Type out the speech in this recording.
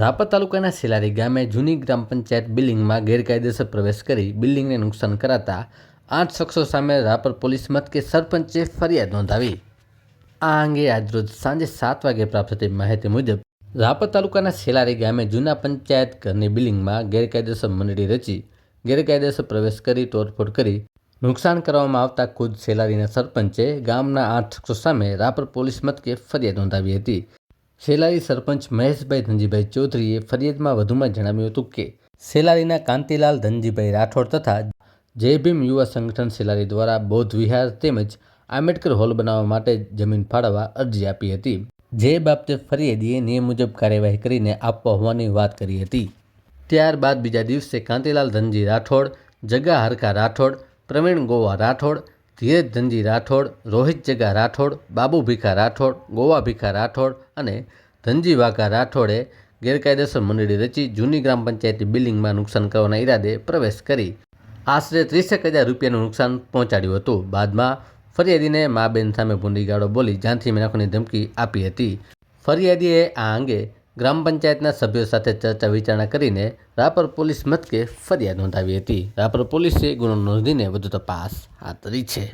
રાપર તાલુકાના સેલારી ગામે જૂની ગ્રામ પંચાયત બિલ્ડિંગમાં ગેરકાયદેસર પ્રવેશ કરી બિલ્ડિંગને નુકસાન કરાતા આઠ શખ્સો સામે રાપર પોલીસ મથકે સરપંચે ફરિયાદ નોંધાવી. આ અંગે આજરોજ સાંજે સાત વાગે પ્રાપ્ત થતી માહિતી મુજબ રાપર તાલુકાના સેલારી ગામે જૂના પંચાયત ઘરની બિલ્ડિંગમાં ગેરકાયદેસર મંડળી રચી, ગેરકાયદેસર પ્રવેશ કરી, તોડફોડ કરી નુકસાન કરવામાં આવતા ખુદ સેલારીના સરપંચે ગામના આઠ શખ્સો સામે રાપર પોલીસ મથકે ફરિયાદ નોંધાવી હતી. સેલારી સરપંચ મહેશભાઈ ધનજીભાઈ ચૌધરીએ ફરિયાદમાં વધુમાં જણાવ્યું હતું કે, સેલારીના કાંતિલાલ ધનજીભાઈ રાઠોડ તથા જય ભીમ યુવા સંગઠન સેલારી દ્વારા બૌદ્ધ વિહાર તેમજ આંબેડકર હોલ બનાવવા માટે જમીન ફાળવવા અરજી આપી હતી. જે બાબતે ફરિયાદીએ નિયમ મુજબ કાર્યવાહી કરીને આપવા હોવાની વાત કરી હતી. ત્યારબાદ બીજા દિવસે કાંતિલાલ ધનજી રાઠોડ જગા હરકા રાઠોડ, પ્રવીણ ગોવા રાઠોડ ધીરજ ધનજી રાઠોડ, રોહિત જગા રાઠોડ, બાબુ ભીખા રાઠોડ, ગોવા ભીખા રાઠોડ અને ધનજી વાઘા રાઠોડે ગેરકાયદેસર મંડળી રચી જૂની ગ્રામ પંચાયતની બિલ્ડિંગમાં નુકસાન કરવાના ઈરાદે પ્રવેશ કરી. આશરે ત્રીસેક હજાર રૂપિયાનું નુકસાન પહોંચાડ્યું હતું. બાદમાં ફરિયાદીને મા બેન સામે ભૂંડી ગાળો બોલી જાનથી મેનાખોની ધમકી આપી હતી. ફરિયાદીએ આ અંગે ગ્રામ પંચાયતના સભ્યો સાથે ચર્ચા વિચારણા કરીને રાપર પોલીસ મથકે ફરિયાદ નોંધાવી હતી. રાપર પોલીસે ગુનો નોંધીને વધુ તપાસ હાથ ધરી છે.